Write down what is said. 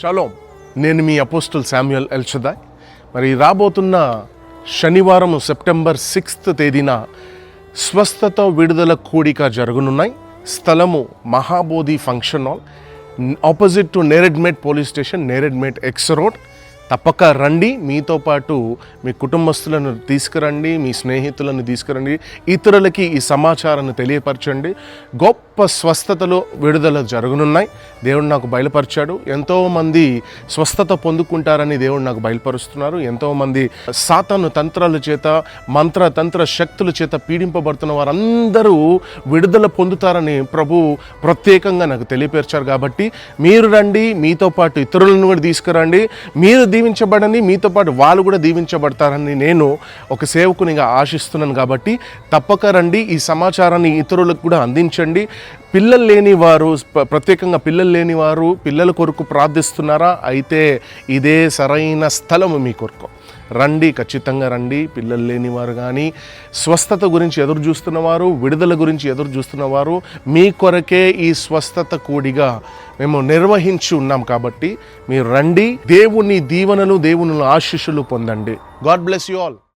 Shalom నేను మీ apostle Samuel ఎల్షదాయ్ మరి రాబోతున్న శనివారం సెప్టెంబర్ సిక్స్త్ తేదీన స్వస్థత విడుదల కూడిక జరగనున్నాయి. స్థలము Mahabodhi function hall. Opposite to Neredmet police station Neredmet X road. తప్పక రండి. మీతో పాటు మీ కుటుంబస్తులను తీసుకురండి మీ స్నేహితులను తీసుకురండి ఇతరులకి ఈ సమాచారాన్ని తెలియపరచండి. గొప్ప స్వస్థతలు విడుదల జరగనున్నాయి. దేవుడు నాకు బయలుపరిచాడు. ఎంతోమంది స్వస్థత పొందుకుంటారని దేవుడు నాకు బయలుపరుస్తున్నారు. ఎంతోమంది సాతాను తంత్రాల చేత మంత్ర తంత్ర శక్తుల చేత పీడింపబడుతున్న వారందరూ విడుదల పొందుతారని ప్రభు ప్రత్యేకంగా నాకు తెలియపరిచారు. కాబట్టి మీరు రండి మీతో పాటు ఇతరులను కూడా తీసుకురండి. మీరు దీవించబడని మీతో పాటు వాళ్ళు కూడా దీవించబడతారని నేను ఒక సేవకునిగా ఆశిస్తున్నాను కాబట్టి తప్పక రండి. ఈ సమాచారాన్ని ఇతరులకు కూడా అందించండి. పిల్లలు లేని వారు ప్రత్యేకంగా పిల్లలు లేని వారు పిల్లల కొరకు ప్రార్థిస్తున్నారా? అయితే ఇదే సరైన స్థలము మీ కొరకు. రండి ఖచ్చితంగా రండి. పిల్లలు లేనివారు కానీ స్వస్థత గురించి ఎదురు చూస్తున్నవారు విడుదల గురించి ఎదురు చూస్తున్నవారు మీ కొరకే ఈ స్వస్థత కూడిగా మేము నిర్వహించి ఉన్నాం కాబట్టి మీరు రండి. దేవుని దీవెనలు దేవుని ఆశీస్సులు పొందండి. God bless you all.